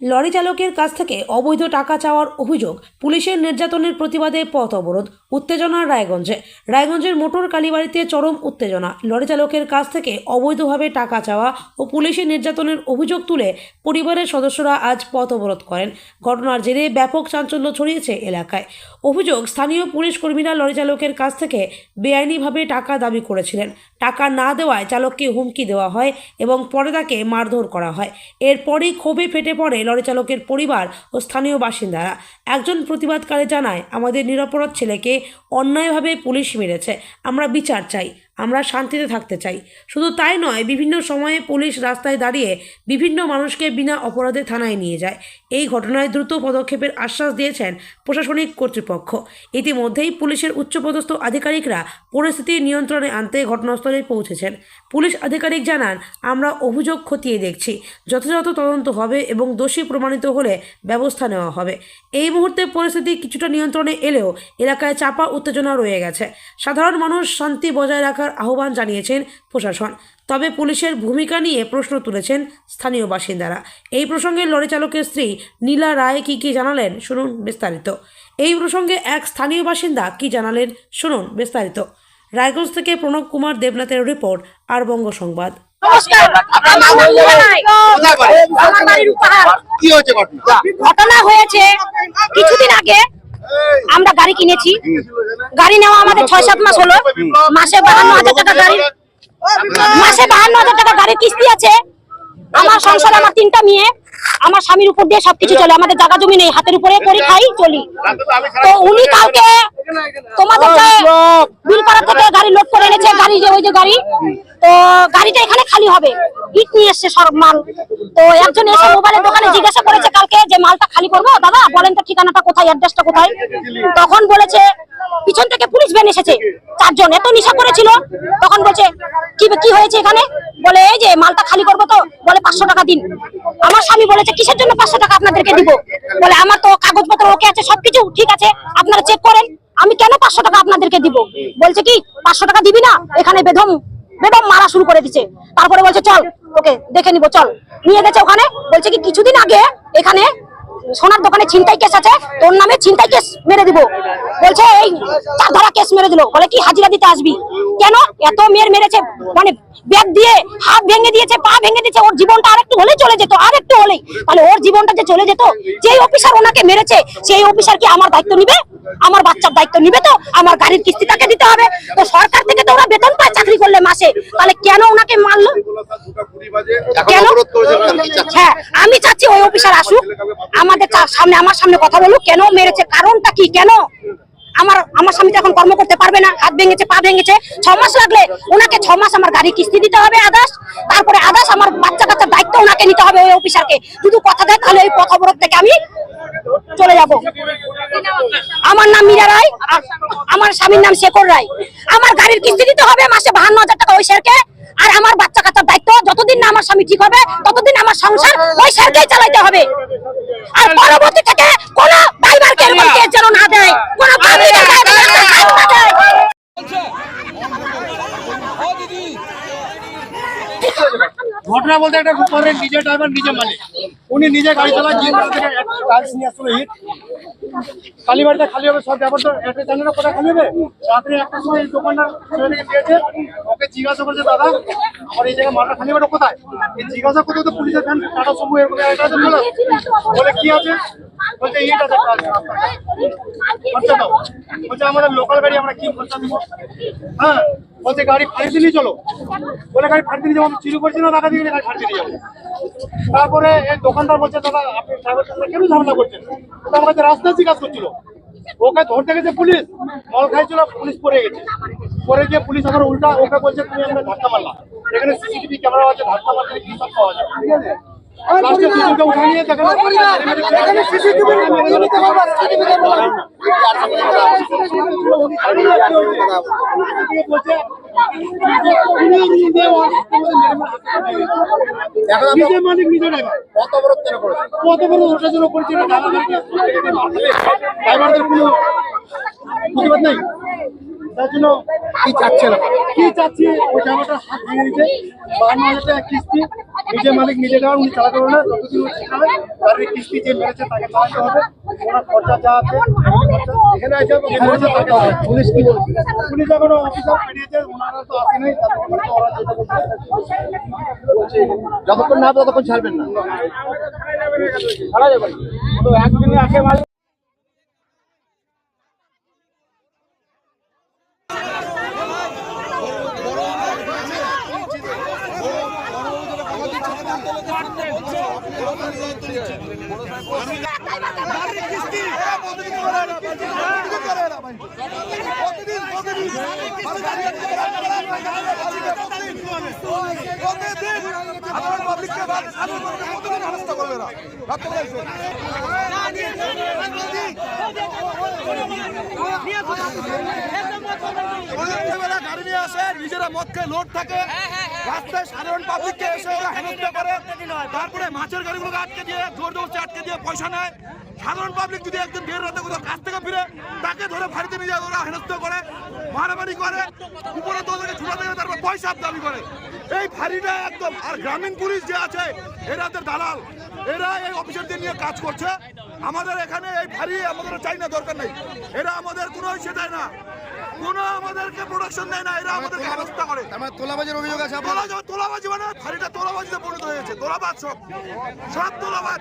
Lorry চালকের কাছ থেকে অবৈধ টাকা চাওয়ার অভিযোগ পুলিশের নির্যাতনের প্রতিবাদে পথ অবরোধ উত্তেজনা রায়গঞ্জে। রায়গঞ্জের মোটর কালীবাড়িতে চরম উত্তেজনা। লরি চালকের কাছ থেকে অবৈধভাবে টাকা চাওয়া ও পুলিশের নির্যাতনের অভিযোগ তুলে পরিবারের সদস্যরা আজ পথ অবরোধ করেন। ঘটনার জেরে ব্যাপক চাঞ্চল্য ছড়িয়েছে এলাকায়। অভিযোগ, স্থানীয় পুলিশ কর্মীরা লরি চালকের কাছ থেকে বেআইনিভাবে টাকা দাবি করেছিলেন। টাকা না দেওয়ায় চালককে হুমকি দেওয়া হয় এবং পরে তাকে মারধর করা হয়। এরপরই ক্ষোভে ফেটে পড়ে লরি চালকের পরিবার ও স্থানীয় বাসিন্দারা। একজন প্রতিবাদকারী জানায়, আমাদের নিরাপরাধ ছেলেকে অন্যায়ভাবে পুলিশ মেরেছে। আমরা বিচার চাই। আমরা শান্তিতে থাকতে চাই। শুধু তাই নয়, বিভিন্ন সময়ে পুলিশ রাস্তায় দাঁড়িয়ে বিভিন্ন মানুষকে বিনা অপরাধে থানায় নিয়ে যায়। এই ঘটনায় দ্রুত পদক্ষেপের আশ্বাস দিয়েছেন প্রশাসনিক কর্তৃপক্ষ। ইতিমধ্যেই পুলিশের উচ্চপদস্থ আধিকারিকরা পরিস্থিতি নিয়ন্ত্রণে আনতে ঘটনাস্থলে পৌঁছেছেন। পুলিশ আধিকারিক জানান, আমরা অভিযোগ খতিয়ে দেখছি। যথাযথ তদন্ত হবে এবং দোষী প্রমাণিত হলে ব্যবস্থা নেওয়া হবে। এই মুহূর্তে পরিস্থিতি কিছুটা নিয়ন্ত্রণে এলেও এলাকায় চাপা উত্তেজনা রয়ে গেছে। সাধারণ মানুষ শান্তি বজায় রাখার আহ্বান জানিয়েছেন প্রশাসন। তবে পুলিশের ভূমিকা নিয়ে প্রশ্ন তুলেছেন স্থানীয় বাসিন্দারা। এই প্রসঙ্গে লরি চালকের স্ত্রী নীলা রায় কী কী জানালেন শুনুন বিস্তারিত। এই প্রসঙ্গে এক স্থানীয় বাসিন্দা কী জানালেন শুনুন বিস্তারিত। রায়গঞ্জ থেকে প্রণব কুমার দেবনাথের রিপোর্ট আর বঙ্গ সংবাদ ঘটনা হয়েছে কিছুদিন আগে আমরা গাড়ি কিনেছি। গাড়ি নেওয়া আমাদের ছয় সাত মাস হলো। মাসে বাহান্ন হাজার টাকা গাড়ি। মাসে বাহান্ন হাজার টাকা গাড়ির কিস্তি আছে। আমার সংসার আমার তিনটা মেয়ে। আমার স্বামীর উপর দিয়ে সবকিছু চলে। আমাদের জায়গা জমি নেই। হাতের উপরে করি খাই চলি। তো উনি কালকে তোমাদের বিলপাড়া থেকে গাড়ি লোড করে এনেছে গাড়ি, তো গাড়িটা এখানে খালি হবে। ইট নিয়ে এসছে সব মাল। তো একজন এসে মোবাইলের দোকানে জিজ্ঞাসা করেছে কালকে যে মালটা খালি করব? দাদা, বলেন তো ঠিকানাটা কোথায় অ্যাড্রেসটা কোথায়? তখন বলেছে, পিছন থেকে পুলিশ ভ্যান এসেছে। চারজন এত নিশা করেছিল। তখন বলছে, কি কি হয়েছে এখানে? বলে, এই যে মালটা খালি করব তো। বলে, পাঁচশো টাকা দিন। আমার স্বামী বলেছে, কিসের জন্য পাঁচশো টাকা আপনাদেরকে দিব? বলে, আমার তো কাগজপত্র ওকে আছে, সবকিছু ঠিক আছে। আপনারা চেক করেন। আমি কেন পাঁচশো টাকা আপনাদেরকে দিব? বলছে কি, পাঁচশো টাকা দিবি না? এখানে বেদম বেদম মারা শুরু করে দিচ্ছে তারপরে বলছে, চল ওকে দেখে নিব, চল। নিয়ে গেছে ওখানে। বলছে কি, কিছুদিন আগে এখানে সোনার দোকানে ছিনতাই কেস আছে, তোর নামে ছিনতাই কেস মেরে দিব। বলছে, এই চার ধারা কেস মেরে দিল। বলে, কি হাজিরা দিতে আসবি? কেন? এত মেয়ের মেরেছে মানে ব্যাগ দিয়ে হাত ভেঙে দিয়েছে, পা ভেঙে দিয়েছে, ওর জীবনটা আরেকটু হলে চলে যেত, আরেকটু হলেই। তাহলে ওর জীবনটা যে চলে যেত, যেই অফিসার ওনাকে মেরেছে, সেই অফিসার কি আমার দায়িত্ব নিবে? আমার বাচ্চার দায়িত্ব নিবে তো? আমার গাড়ির কিস্তি তাকে দিতে হবে? তো সরকার থেকে তো ওরা বেতন পায় চাকরি করলে মাসে। তাহলে কেন ওনাকে মারলো? হ্যাঁ আমি চাচ্ছি ওই অফিসার আসুক আমাদের সামনে আমার সামনে কথা বলুক কেন মেরেছে কারণটা কি কেন? আমার আমার স্বামী এখন কর্ম করতে পারবে না হাত ভেঙেছে পা ভেঙেছে ছ মাস লাগলে ওনাকে ছ মাস আমার গাড়ি কিস্তি দিতে হবে আদাস তারপরে আদাস আমার বাচ্চা কাচ্চার দায়িত্ব ওনাকে নিতে হবে ওই অফিসারকে। শুধু কথা দেয় তাহলে ওই পথ অবরোধ থেকে আমি চলে যাব। আমার নাম মীরা রায় আমার স্বামীর নাম শেখর রায়। আমার গাড়ির কিস্তি দিতে হবে, মাসে বাহান্ন হাজার টাকা ওই স্যারকে। আর আমার বাচ্চা কাচ্চার দায়িত্ব, যতদিন না আমার স্বামী ঠিক হবে, ততদিন আমার সংসার ওই স্যারকেই চালাইতে হবে। আর পরবর্তী থেকে কোন যেন না দেয়, কোন ঘটনা বলতে একটা উপরের নিজে ড্রাইভার নিজে মালিক। উনি নিজে গাড়ি চালায়, গিয়ে থেকে টাইলস নিয়ে আসছিল হিট কালীবাড়িতে খালি হবে, সব ব্যাপার তো একটা জানেন কোথায় খালি হবে? রাত্রে একটা সময় এই দোকানদার দিয়েছে, ওকে জিজ্ঞাসা করছে, দাদা, আমার এই জায়গায় মালটা খালি হবে কোথায়? এই জিজ্ঞাসা করতে তো পুলিশের ফ্যান টাটা সমু এরকম একটা আছে চলে বলে, কি আছে? বলছে, ইট আছে খরচা দাও। বলছে, আমাদের লোকাল গাড়ি, আমরা কি খরচা দেবো? হ্যাঁ বলছে, গাড়ি ফাঁড়ি দিলেই চলো। বলে, গাড়ি ফাঁড়ি দিয়ে যাব, আমি চুরি করছি না, টাকা দিয়ে গাড়ি ফাঁড়ি দিয়ে যাব। তারপরে এই দোকানদার বলছে দাদা আপনি ড্রাইভার কেন ঝামেলা করছেন তো আমার রাস্তা জিজ্ঞাসা করছিল ওকে ধরতে গেছে পুলিশ মল খাইছিল পুলিশ পড়ে গেছে পরে গিয়ে পুলিশ আবার উল্টা ওকে বলছে তুমি আমরা ধাক্কা মারলাম এখানে সিসিটিভি ক্যামেরা আছে ধাক্কা মারলে কি সব পাওয়া যায় ঠিক আছে বলছে এখন আমরা নিজে মালিক নিজে কেন করেছেন কত বড় ওটার জন্য করছি ড্রাইভারদের কোনো প্রতিবাদ নেই? তার জন্য কি চাচ্ছেন আপনারা? কি চাচ্ছি? ওই জামাটা হাত ভেঙে দিতে বান্ন হাজার টাকা কিস্তি। নিজে মালিক নিজে ড্রাইভার উনি চালাতে পারবে না। যতদিন শেখাবে কিস্তি যে মেরেছে তাকে চালাতে হবে। খরচা যা আছে এখানে। পুলিশ কি বলছে? পুলিশ এখনও অফিসার পেরিয়েছে ওনারা তো যতক্ষণ না ততক্ষণ ছাড়বেন না। সন্ধ্যেবেলা গাড়ি নিয়ে নিজেরা মদ খেয়ে লোড থাকে রাস্তায় সাধারণ পাবলিককে এসে ওরা তারপরে মাছের গাড়িগুলোকে আটকে দিয়ে, জোর জোরছে আটকে দিয়ে পয়সা নেয়। সাধারণ পাবলিক যদি একদিন দেড় রাতে কোথাও কাছ থেকে ফিরে তাকে ধরে ফাড়িতে নিয়ে যায় ওরা হেনস্থা করে মারামারি করে উপরে তোদেরকে ছুটা দেবে তারপর পয়সা দাবি করে। এই ফাঁড়িটা একদম আর গ্রামীণ পুলিশ যে আছে এরা তো দালাল। এরা এই অফিসারদের নিয়ে কাজ করছে। আমাদের এখানে এই ফাঁড়ি আমাদের চাই না দরকার নেই। এরা আমাদের কোনো ইসে দেয় না। কোনো আমাদেরকে প্রোডাকশন দেয় না এরা আমাদেরকে হেনস্থা করে। আমার তোলাবাজের অভিযোগ আছে আপনার? তোলা তোলাবাজি মানে ফাঁড়িটা তোলাবাজিতে পরিণত হয়েছে তোলাবাজ সব। সব তোলাবাজ।